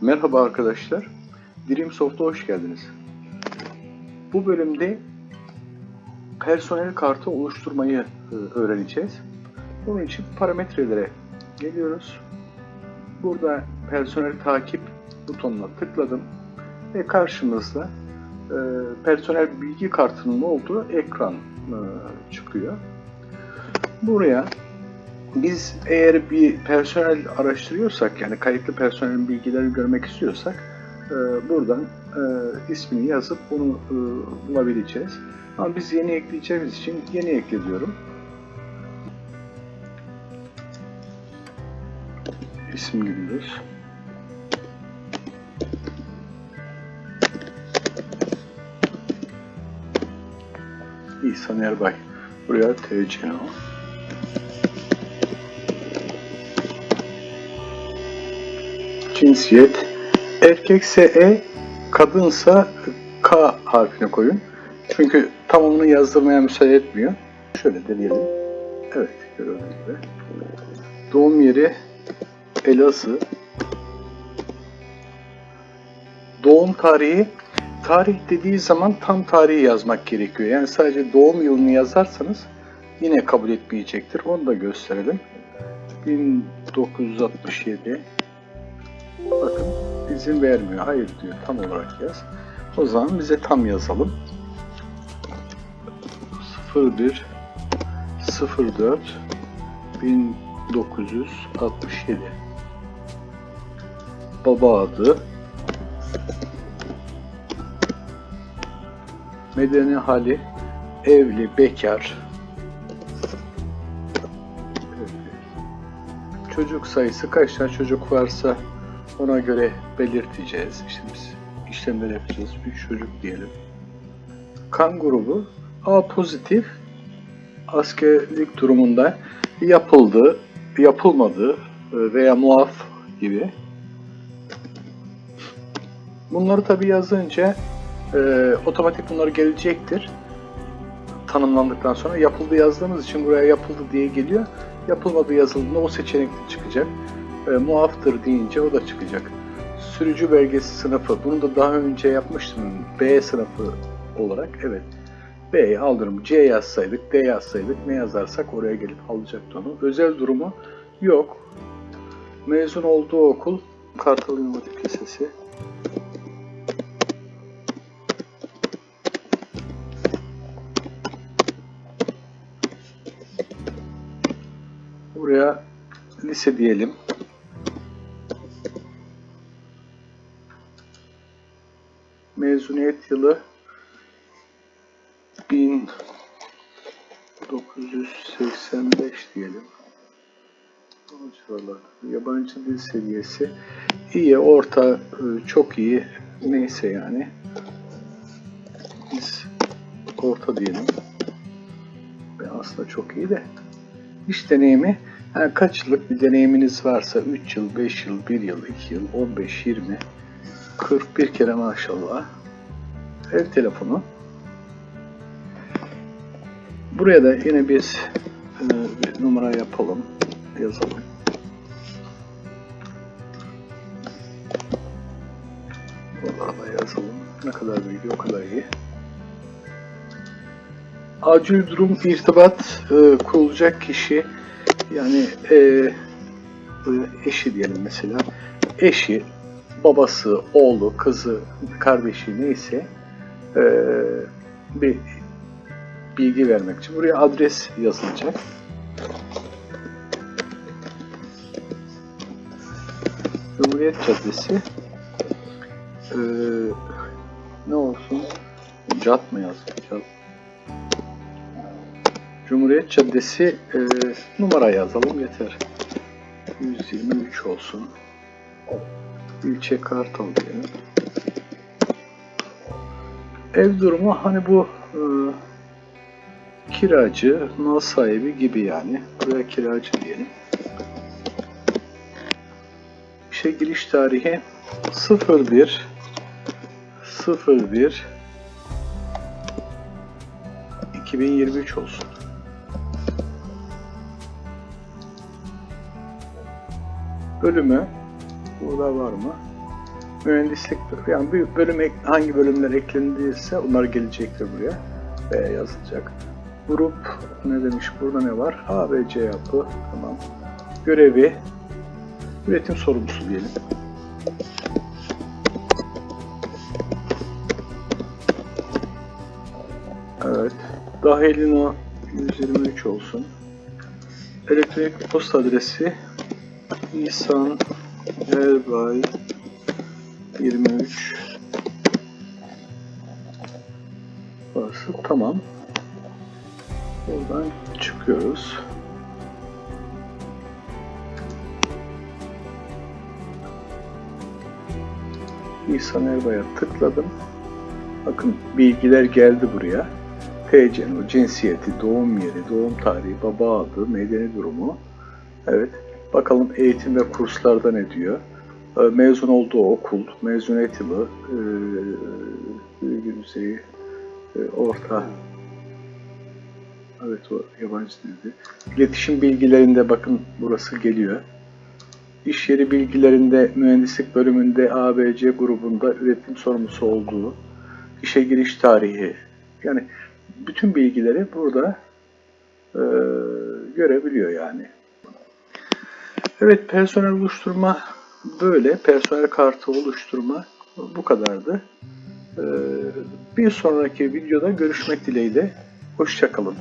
Merhaba arkadaşlar. Dreamsoft'a hoş geldiniz. Bu bölümde personel kartı oluşturmayı e, öğreneceğiz. Bunun için parametrelere geliyoruz. Burada personel takip butonuna tıkladım ve karşımızda e, personel bilgi kartının olduğu ekran e, çıkıyor. Buraya biz eğer bir personel araştırıyorsak yani kayıtlı personelin bilgilerini görmek istiyorsak e, buradan e, ismini yazıp bunu e, bulabileceğiz. Ama biz yeni ekleyeceğimiz için yeni ekle diyorum. İsim giriyoruz. İhsan Erbay. Buraya TC Cinsiyet erkekse E, kadınsa K harfini koyun. Çünkü tamamını yazdırmaya müsaade etmiyor. Şöyle deneyelim. Evet, gördüğünüz gibi. Doğum yeri Elazığ. Doğum tarihi tarih dediği zaman tam tarihi yazmak gerekiyor. Yani sadece doğum yılını yazarsanız yine kabul etmeyecektir. Onu da gösterelim. 1967 Bakın izin vermiyor. Hayır diyor. Tam olarak yaz. O zaman bize tam yazalım. 01 04 1967 Baba adı Medeni hali evli, bekar çocuk sayısı kaç tane çocuk varsa ona göre belirteceğiz. İşte biz işlemler yapacağız. 3 çocuk diyelim. Kan grubu A pozitif askerlik durumunda yapıldı, yapılmadı veya muaf gibi. Bunları tabi yazınca e, otomatik bunlar gelecektir. Tanımlandıktan sonra yapıldı yazdığımız için buraya yapıldı diye geliyor. Yapılmadı yazıldığında o seçenek çıkacak e, muaftır deyince o da çıkacak. Sürücü belgesi sınıfı. Bunu da daha önce yapmıştım. B sınıfı olarak. Evet. B'yi aldırım. C yazsaydık, D yazsaydık ne yazarsak oraya gelip alacaktı onu. Özel durumu yok. Mezun olduğu okul Kartal İmam Lisesi. Buraya lise diyelim. Mezuniyet yılı 1985 diyelim. Yabancı dil seviyesi iyi, orta, e, çok iyi neyse yani. Biz orta diyelim. Ve aslında çok iyi de. İş deneyimi yani kaç yıllık bir deneyiminiz varsa 3 yıl, 5 yıl, 1 yıl, 2 yıl, 15, 20, 41 kere maşallah. Ev telefonu. Buraya da yine biz e, bir numara yapalım, yazalım. Buralara da yazalım. Ne kadar büyük, o kadar iyi. Acil durum irtibat e, kurulacak kişi yani e, e, eşi diyelim mesela. Eşi, babası, oğlu, kızı, kardeşi neyse e, bir bilgi vermek için buraya adres yazılacak. Cumhuriyet Caddesi e, ne olsun? Cad mı yazdım? Cumhuriyet Caddesi e, numara yazalım yeter. 123 olsun. İlçe Kartal diyelim. Ev durumu hani bu e, kiracı, mal sahibi gibi yani. Buraya kiracı diyelim. İşe giriş tarihi 01 01 2023 olsun. Bölümü burada var mı? Mühendislik yani bir bölüm hangi bölümler eklendiyse onlar gelecektir buraya ve yazılacak. Grup ne demiş burada ne var? ABC yapı tamam. Görevi üretim sorumlusu diyelim. Evet. Dahilino 123 olsun. Elektronik posta adresi İhsan Erbay 23 Burası tamam. Buradan çıkıyoruz. İhsan Erbay'a tıkladım. Bakın bilgiler geldi buraya. TC'nin cinsiyeti, doğum yeri, doğum tarihi, baba adı, medeni durumu. Evet. Bakalım eğitim ve kurslarda ne diyor. Ee, Mezun olduğu okul, mezuniyet yılı, e, orta. Evet o yabancı dildi. İletişim bilgilerinde bakın burası geliyor. İş yeri bilgilerinde mühendislik bölümünde ABC grubunda üretim sorumlusu olduğu, işe giriş tarihi. Yani bütün bilgileri burada e, görebiliyor yani. Evet personel oluşturma böyle. Personel kartı oluşturma bu kadardı. E, bir sonraki videoda görüşmek dileğiyle. Hoşçakalın.